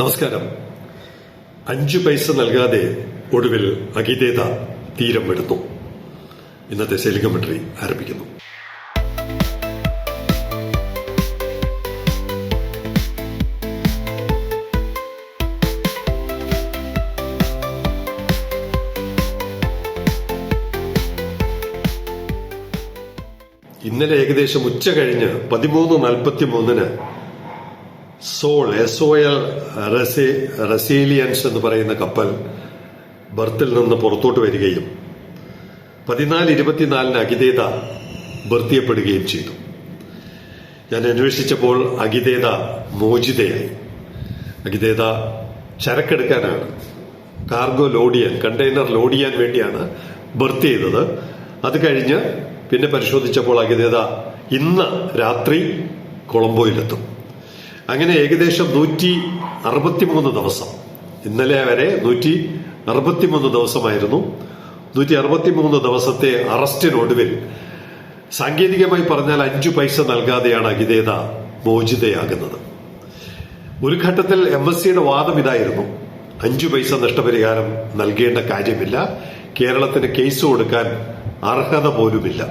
നമസ്കാരം. അഞ്ചു പൈസ നൽകാതെ ഒടുവിൽ അഗിതേത തീരം വിടുന്നു ഇന്നത്തെ കമന്ററി ആരംഭിക്കുന്നു. ഇന്നലെ ഏകദേശം ഉച്ച കഴിഞ്ഞ് പതിമൂന്ന് നാൽപ്പത്തി മൂന്നിന് Sol S O L resilience എന്ന് പറയുന്ന കപ്പൽ ബർത്തിൽ നിന്ന് പുറത്തോട്ട് വരികയും പതിനാല് ഇരുപത്തിനാലിന് അഗിതേത ബർത്തിയപ്പെടുകയും ചെയ്തു. ഞാൻ അന്വേഷിച്ചപ്പോൾ അഗിതേത മോചിതയായി. അഗിതേത ചരക്കെടുക്കാനാണ്. കാർഗോ ലോഡ് ചെയ്യാൻ കണ്ടെയ്നർ ലോഡ് ചെയ്യാൻ വേണ്ടിയാണ് ബർത്ത് ചെയ്തത്. അത് കഴിഞ്ഞ് പിന്നെ പരിശോധിച്ചപ്പോൾ അഗിതേത ഇന്ന് രാത്രി കൊളംബോയിലെത്തും. അങ്ങനെ ഏകദേശം നൂറ്റി അറുപത്തിമൂന്ന് ദിവസം. ഇന്നലെ വരെ നൂറ്റി അറുപത്തിമൂന്ന് ദിവസമായിരുന്നു. നൂറ്റി അറുപത്തിമൂന്ന് ദിവസത്തെ അറസ്റ്റിനൊടുവിൽ സാങ്കേതികമായി പറഞ്ഞാൽ അഞ്ചു പൈസ നൽകാതെയാണ് അഗിതേത മോചിതയാകുന്നത്. ഒരു ഘട്ടത്തിൽ എം എസ് സിയുടെ വാദം ഇതായിരുന്നു. അഞ്ചു പൈസ നഷ്ടപരിഹാരം നൽകേണ്ട കാര്യമില്ല. കേരളത്തിന് കേസ് കൊടുക്കാൻ അർഹത പോലുമില്ല.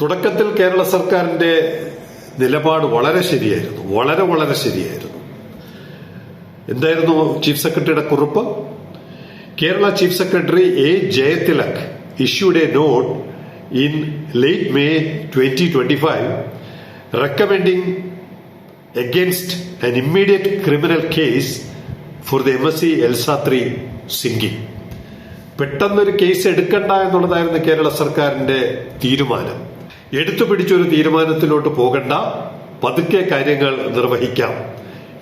തുടക്കത്തിൽ കേരള സർക്കാരിന്റെ നിലപാട് വളരെ ശരിയായിരുന്നു. വളരെ വളരെ ശരിയായിരുന്നു. എന്തായിരുന്നു ചീഫ് സെക്രട്ടറിയുടെ കുറിപ്പ്? Kerala chief secretary A Jayathilak issued a note in late May twenty twenty five recommending against an immediate criminal case for the C Elsa three sinking പെട്ടെന്നൊരു കേസ് എടുക്കണ്ട എന്നുള്ളതായിരുന്നു കേരള സർക്കാരിന്റെ തീരുമാനം. എടുത്തു പിടിച്ചൊരു തീരുമാനത്തിലോട്ട് പോകണ്ട. പതുക്കെ കാര്യങ്ങൾ നിർവഹിക്കാം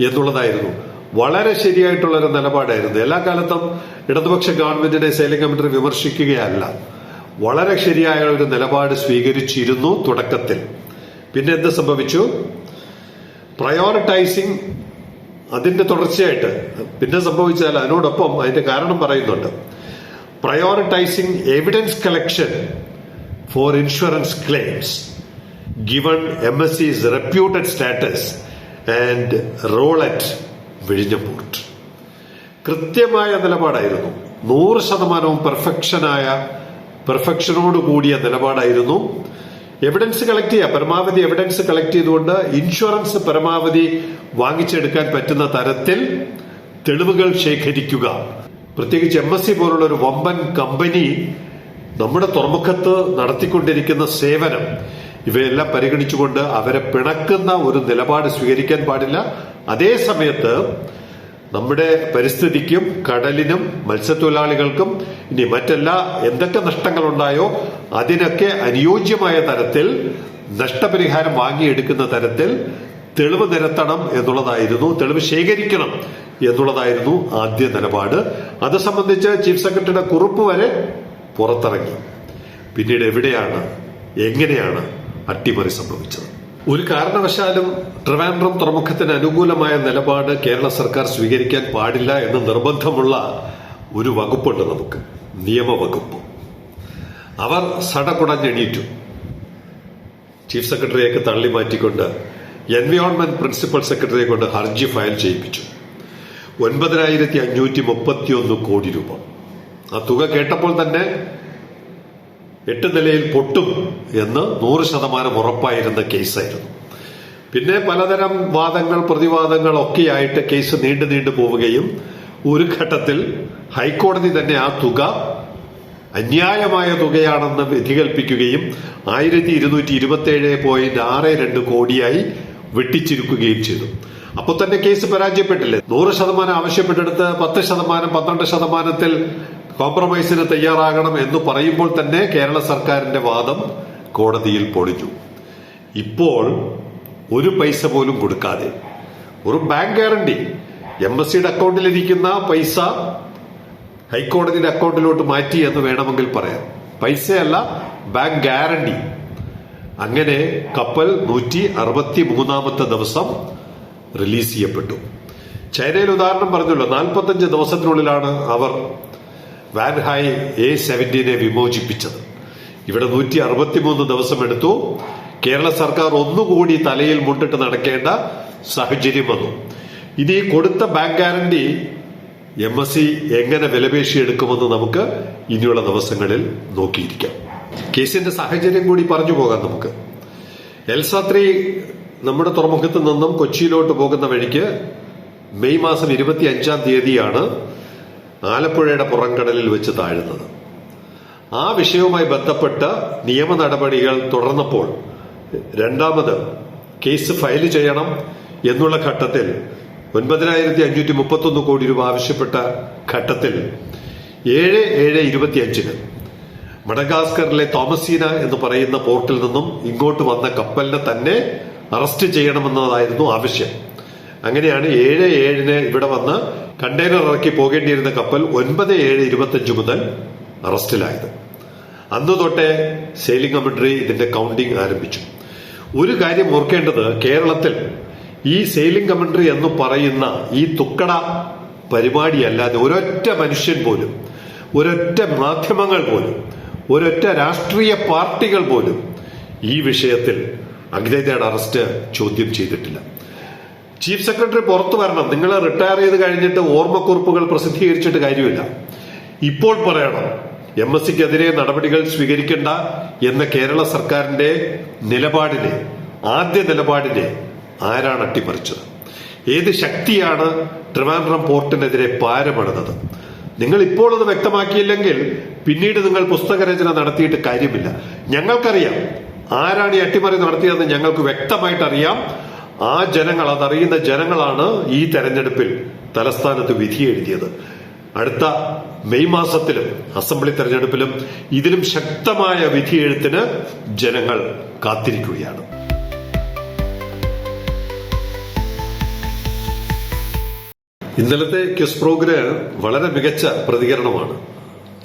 എന്നുള്ളതായിരുന്നു. വളരെ ശരിയായിട്ടുള്ള ഒരു നിലപാടായിരുന്നു. എല്ലാ കാലത്തും ഇടതുപക്ഷ ഗവൺമെന്റിനെ സൈലിംഗ് കമ്മിറ്റി വിമർശിക്കുകയല്ല. വളരെ ശരിയായ ഒരു നിലപാട് സ്വീകരിച്ചിരുന്നു തുടക്കത്തിൽ. പിന്നെ എന്ത് സംഭവിച്ചു? പ്രയോറിറ്റൈസിങ് അതിന്റെ തുടർച്ചയായിട്ട്. പിന്നെ സംഭവിച്ചാൽ അതിനോടൊപ്പം അതിന്റെ കാരണം പറയുന്നുണ്ട്. Prioritising evidence collection claims given M S C's reputed status and role at വിഴിഞ്ഞപ്പോർട്ട് കൃത്യമായ നിലപാടായിരുന്നു. നൂറ് ശതമാനവും പെർഫെക്ഷനായ പെർഫെക്ഷനോട് കൂടിയ നിലപാടായിരുന്നു. എവിഡൻസ് കളക്ട് ചെയ്യുക. പരമാവധി എവിഡൻസ് കളക്ട് ചെയ്തുകൊണ്ട് ഇൻഷുറൻസ് പരമാവധി വാങ്ങിച്ചെടുക്കാൻ പറ്റുന്ന തരത്തിൽ തെളിവുകൾ ശേഖരിക്കുക. പ്രത്യേകിച്ച് എം എസ് സി പോലുള്ള ഒരു വമ്പൻ കമ്പനി നമ്മുടെ തുറമുഖത്ത് നടത്തിക്കൊണ്ടിരിക്കുന്ന സേവനം ഇവയെല്ലാം പരിഗണിച്ചുകൊണ്ട് അവരെ പിണക്കുന്ന ഒരു നിലപാട് സ്വീകരിക്കാൻ പാടില്ല. അതേ സമയത്ത് നമ്മുടെ പരിസ്ഥിതിക്കും കടലിനും മത്സ്യത്തൊഴിലാളികൾക്കും ഇനി മറ്റെല്ലാ എന്തൊക്കെ നഷ്ടങ്ങളുണ്ടായോ അതിനൊക്കെ അനുയോജ്യമായ തരത്തിൽ നഷ്ടപരിഹാരം വാങ്ങിയെടുക്കുന്ന തരത്തിൽ തെളിവ് നിരത്തണം എന്നുള്ളതായിരുന്നു തെളിവ് ശേഖരിക്കണം എന്നുള്ളതായിരുന്നു ആദ്യ നിലപാട്. അത് സംബന്ധിച്ച് ചീഫ് സെക്രട്ടറിയുടെ കുറിപ്പ് വരെ പുറത്തിറങ്ങി. പിന്നീട് എവിടെയാണ് എങ്ങനെയാണ് അട്ടിമറി സംഭവിച്ചത്? ഒരു കാരണവശാലും ട്രിവാൻഡ്രം തുറമുഖത്തിന് അനുകൂലമായ നിലപാട് കേരള സർക്കാർ സ്വീകരിക്കാൻ പാടില്ല എന്ന് നിർബന്ധമുള്ള ഒരു വകുപ്പുണ്ട് നമുക്ക് നിയമവകുപ്പ്. അവർ സടകുടഞ്ഞെണീറ്റു. ചീഫ് സെക്രട്ടറിയൊക്കെ തള്ളി മാറ്റിക്കൊണ്ട് എൻവയോൺമെന്റ് പ്രിൻസിപ്പൽ സെക്രട്ടറിയെ കൊണ്ട് ഹർജി ഫയൽ ചെയ്യിപ്പിച്ചു. ഒൻപതിനായിരത്തി അഞ്ഞൂറ്റി മുപ്പത്തിയൊന്ന് കോടി രൂപ. ആ തുക കേട്ടപ്പോൾ തന്നെ എട്ട് നിലയിൽ പൊട്ടും എന്ന് നൂറ് ശതമാനം ഉറപ്പായിരുന്ന കേസായിരുന്നു. പിന്നെ പലതരം വാദങ്ങൾ പ്രതിവാദങ്ങൾ ഒക്കെയായിട്ട് കേസ് നീണ്ടു നീണ്ടു പോവുകയും ഒരു ഘട്ടത്തിൽ ഹൈക്കോടതി തന്നെ ആ തുക അന്യായമായ തുകയാണെന്ന് വ്യതികൽപ്പിക്കുകയും ആയിരത്തി ഇരുന്നൂറ്റി ഇരുപത്തി ഏഴ് പോയിന്റ് ആറ് രണ്ട് കോടിയായി വെട്ടിച്ചിരിക്കുകയും ചെയ്തു. അപ്പോൾ തന്നെ കേസ് പരാജയപ്പെട്ടില്ലേ? നൂറ് ശതമാനം ആവശ്യപ്പെട്ടെടുത്ത് പത്ത് ശതമാനം പന്ത്രണ്ട് ശതമാനത്തിൽ കോംപ്രമൈസിന് തയ്യാറാകണം എന്ന് പറയുമ്പോൾ തന്നെ കേരള സർക്കാരിന്റെ വാദം കോടതിയിൽ പൊളിഞ്ഞു. ഇപ്പോൾ ഒരു പൈസ പോലും കൊടുക്കാതെ ഒരു ബാങ്ക് ഗ്യാരണ്ടി എം എസ് സിയുടെ അക്കൗണ്ടിലിരിക്കുന്ന പൈസ ഹൈക്കോടതിയുടെ അക്കൗണ്ടിലോട്ട് മാറ്റി എന്ന് വേണമെങ്കിൽ പറയാം. പൈസയല്ല ബാങ്ക് ഗ്യാരണ്ടി അങ്ങനെ കപ്പൽ നൂറ്റി അറുപത്തി മൂന്നാമത്തെ ദിവസം റിലീസ് ചെയ്യപ്പെട്ടു. ചൈനയിൽ ഉദാഹരണം പറഞ്ഞല്ലോ നാൽപ്പത്തഞ്ച് ദിവസത്തിനുള്ളിലാണ് അവർ വാൻഹായ് എ സെവന്റീനെ വിമോചിപ്പിച്ചത്. ഇവിടെ നൂറ്റി അറുപത്തിമൂന്ന് ദിവസം എടുത്തു. കേരള സർക്കാർ ഒന്നുകൂടി തലയിൽ മുട്ടിട്ട് നടക്കേണ്ട സാഹചര്യം വന്നു. ഇനി കൊടുത്ത bank guarantee M S C എങ്ങനെ വിലപേശിയെടുക്കുമെന്ന് നമുക്ക് ഇനിയുള്ള ദിവസങ്ങളിൽ നോക്കിയിരിക്കാം. കേസിന്റെ സാഹചര്യം കൂടി പറഞ്ഞു പോകാം നമുക്ക്. എൽസാത്രി നമ്മുടെ തുറമുഖത്ത് നിന്നും കൊച്ചിയിലോട്ട് പോകുന്ന വഴിക്ക് മെയ് മാസം ഇരുപത്തി അഞ്ചാം തീയതിയാണ് ആലപ്പുഴയുടെ പുറംകടലിൽ വെച്ച് താഴുന്നത്. ആ വിഷയവുമായി ബന്ധപ്പെട്ട നിയമ നടപടികൾ തുടർന്നപ്പോൾ രണ്ടാമത് കേസ് ഫയൽ ചെയ്യണം എന്നുള്ള ഘട്ടത്തിൽ ഒൻപതിനായിരത്തി അഞ്ഞൂറ്റി മുപ്പത്തൊന്ന് കോടി രൂപ ആവശ്യപ്പെട്ട ഘട്ടത്തിൽ ഏഴ് ഏഴ് ഇരുപത്തിയഞ്ചിന് മഡഗാസ്കറിലെ തോമസീന എന്ന് പറയുന്ന പോർട്ടിൽ നിന്നും ഇങ്ങോട്ട് വന്ന കപ്പലിനെ തന്നെ അറസ്റ്റ് ചെയ്യണമെന്നതായിരുന്നു ആവശ്യം. അങ്ങനെയാണ് ഏഴ് ഏഴിന് ഇവിടെ വന്ന് കണ്ടെയ്നർ ഇറക്കി പോകേണ്ടിയിരുന്ന കപ്പൽ ഒൻപത് ഏഴ് ഇരുപത്തിയഞ്ച് മുതൽ അറസ്റ്റിലായത്. അന്ന് തൊട്ടേ സെയിലിംഗ് കമ്മിറ്ററി ഇതിന്റെ കൗണ്ടിംഗ് ആരംഭിച്ചു. ഒരു കാര്യം ഓർക്കേണ്ടത് കേരളത്തിൽ ഈ സെയിലിംഗ് കമന്ററി എന്ന് പറയുന്ന ഈ തുക്കട പരിപാടിയല്ലാതെ ഒരൊറ്റ മനുഷ്യൻ പോലും ഒരൊറ്റ മാധ്യമങ്ങൾ പോലും ഒരൊറ്റ രാഷ്ട്രീയ പാർട്ടികൾ പോലും ഈ വിഷയത്തിൽ അഖിലേന്ത്യയുടെ അറസ്റ്റ് ചോദ്യം ചെയ്തിട്ടില്ല. ചീഫ് സെക്രട്ടറി പുറത്തു വരണം. നിങ്ങൾ റിട്ടയർ ചെയ്ത് കഴിഞ്ഞിട്ട് ഓർമ്മക്കുറിപ്പുകൾ പ്രസിദ്ധീകരിച്ചിട്ട് കാര്യമില്ല. ഇപ്പോൾ പറയണം എം എസ് സിക്കെതിരെ നടപടികൾ സ്വീകരിക്കേണ്ട എന്ന കേരള സർക്കാരിന്റെ നിലപാടിനെ ആദ്യ നിലപാടിനെ ആരാണ് അട്ടിമറിച്ചത്? ഏത് ശക്തിയാണ് ട്രിവാൻഡ്രം പോർട്ടിനെതിരെ പാരപെടുന്നത് നിങ്ങൾ ഇപ്പോൾ അത് വ്യക്തമാക്കിയില്ലെങ്കിൽ പിന്നീട് നിങ്ങൾ പുസ്തകരചന നടത്തിയിട്ട് കാര്യമില്ല. ഞങ്ങൾക്കറിയാം ആരാണ് ഈ അട്ടിമറി നടത്തിയതെന്ന് ഞങ്ങൾക്ക് വ്യക്തമായിട്ട് അറിയാം ആ ജനങ്ങൾ അതറിയുന്ന ജനങ്ങളാണ് ഈ തെരഞ്ഞെടുപ്പിൽ തലസ്ഥാനത്ത് വിധി എഴുതിയത്. അടുത്ത മെയ് മാസത്തിലും അസംബ്ലി തെരഞ്ഞെടുപ്പിലും ഇതിലും ശക്തമായ വിധിയെഴുത്തിന് ജനങ്ങൾ കാത്തിരിക്കുകയാണ്. ഇന്നലത്തെ ക്വിസ് പ്രോഗ്രാം വളരെ മികച്ച പ്രതികരണമാണ്.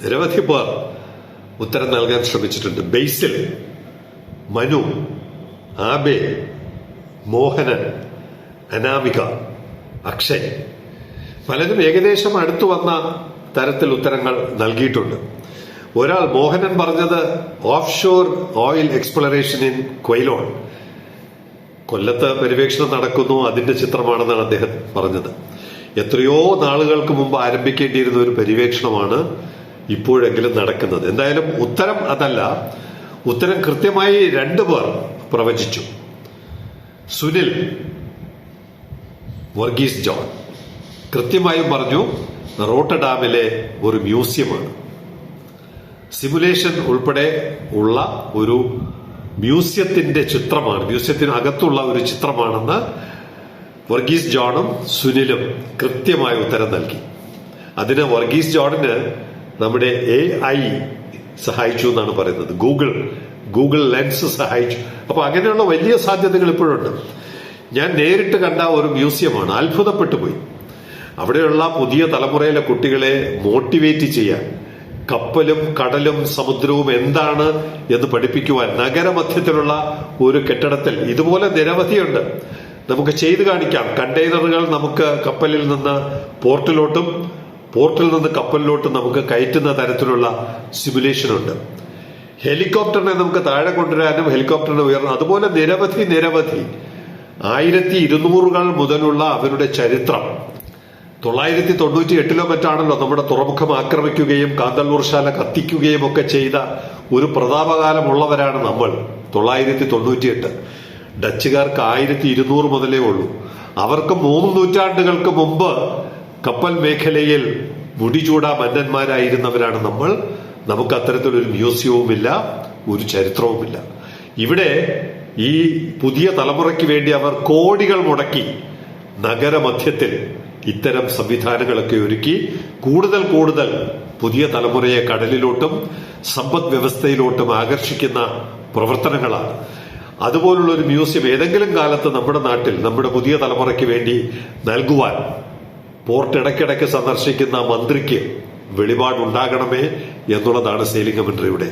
നിരവധി പേർ ഉത്തരം നൽകാൻ ശ്രമിച്ചിട്ടുണ്ട്. ബേസിൽ മനു ആബെ മോഹനൻ അനാമിക അക്ഷയ്. പലരും ഏകദേശം അടുത്തു വന്ന തരത്തിൽ ഉത്തരങ്ങൾ നൽകിയിട്ടുണ്ട്. ഒരാൾ മോഹനൻ പറഞ്ഞത് offshore oil exploration in Quilon കൊല്ലത്ത് പര്യവേക്ഷണം നടക്കുന്നു അതിന്റെ ചിത്രമാണെന്നാണ് അദ്ദേഹം പറഞ്ഞത്. എത്രയോ നാളുകൾക്ക് മുമ്പ് ആരംഭിക്കേണ്ടിയിരുന്ന ഒരു പര്യവേക്ഷണമാണ് ഇപ്പോഴെങ്കിലും നടക്കുന്നത്. എന്തായാലും ഉത്തരം അതല്ല. ഉത്തരം കൃത്യമായി രണ്ടു പേർ പ്രവചിച്ചു. സുനിൽ വർഗീസ് ജോൺ. കൃത്യമായും പറഞ്ഞു റോട്ട ഡാമിലെ ഒരു മ്യൂസിയമാണ്. സിമുലേഷൻ ഉൾപ്പെടെ ഉള്ള ഒരു മ്യൂസിയത്തിന്റെ ചിത്രമാണ്. മ്യൂസിയത്തിന് അകത്തുള്ള ഒരു ചിത്രമാണെന്ന് വർഗീസ് ജോണും സുനിലും കൃത്യമായ ഉത്തരം നൽകി. അതിന് വർഗീസ് ജോണിന് നമ്മുടെ എ ഐ സഹായിച്ചു എന്നാണ് പറയുന്നത്. ഗൂഗിൾ ഗൂഗിൾ ലെൻസ് സഹായിച്ചു. അപ്പൊ അങ്ങനെയുള്ള വലിയ സാധ്യതകൾ ഇപ്പോഴുണ്ട്. ഞാൻ നേരിട്ട് കണ്ട ഒരു മ്യൂസിയമാണ്. അത്ഭുതപ്പെട്ടു പോയി. അവിടെയുള്ള പുതിയ തലമുറയിലെ കുട്ടികളെ മോട്ടിവേറ്റ് ചെയ്യാൻ കപ്പലും കടലും സമുദ്രവും എന്താണ് എന്ന് പഠിപ്പിക്കുവാൻ നഗരമധ്യത്തിലുള്ള ഒരു കെട്ടിടത്തിൽ ഇതുപോലെ നിരവധിയുണ്ട്. നമുക്ക് ചെയ്തു കാണിക്കാം. കണ്ടെയ്നറുകൾ നമുക്ക് കപ്പലിൽ നിന്ന് പോർട്ടിലോട്ടും പോർട്ടിൽ നിന്ന് കപ്പലിലോട്ടും നമുക്ക് കയറ്റുന്ന തരത്തിലുള്ള സിമുലേഷൻ ഉണ്ട്. ഹെലികോപ്റ്ററിനെ നമുക്ക് താഴെ കൊണ്ടുവരാനും ഹെലികോപ്റ്ററിനെ ഉയർന്നു അതുപോലെ നിരവധി നിരവധി ആയിരത്തി ഇരുന്നൂറുകൾ മുതലുള്ള അവരുടെ ചരിത്രം. തൊള്ളായിരത്തി തൊണ്ണൂറ്റി എട്ടിലോ മറ്റാണല്ലോ നമ്മുടെ തുറമുഖം ആക്രമിക്കുകയും കാന്തല്ലൂർ ശാല കത്തിക്കുകയും ഒക്കെ ചെയ്ത ഒരു പ്രതാപകാലമുള്ളവരാണ് നമ്മൾ. തൊള്ളായിരത്തി തൊണ്ണൂറ്റിയെട്ട് ഡച്ചുകാർക്ക് ആയിരത്തി ഇരുന്നൂറ് മുതലേ ഉള്ളൂ. അവർക്ക് മൂന്ന് നൂറ്റാണ്ടുകൾക്ക് മുമ്പ് കപ്പൽ മേഖലയിൽ മുടിചൂടാ മന്നന്മാരായിരുന്നവരാണ് നമ്മൾ. നമുക്ക് അത്തരത്തിലൊരു മ്യൂസിയവുമില്ല ഒരു ചരിത്രവുമില്ല. ഇവിടെ ഈ പുതിയ തലമുറയ്ക്ക് വേണ്ടി അവർ കോടികൾ മുടക്കി നഗരമധ്യത്തിൽ ഇത്തരം സംവിധാനങ്ങളൊക്കെ ഒരുക്കി. കൂടുതൽ കൂടുതൽ പുതിയ തലമുറയെ കടലിലോട്ടും സമ്പദ് വ്യവസ്ഥയിലോട്ടും ആകർഷിക്കുന്ന പ്രവർത്തനങ്ങളാണ്. അതുപോലുള്ള ഒരു മ്യൂസിയം ഏതെങ്കിലും കാലത്ത് നമ്മുടെ നാട്ടിൽ നമ്മുടെ പുതിയ തലമുറയ്ക്ക് വേണ്ടി നൽകുവാൻ പോർട്ട് ഇടയ്ക്കിടയ്ക്ക് സന്ദർശിക്കുന്ന മന്ത്രിക്ക് വെളിപാടുണ്ടാകണമേ എന്നുള്ളതാണ് സെയിലിംഗ് കമന്ററിയുടെ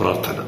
പ്രാർത്ഥന.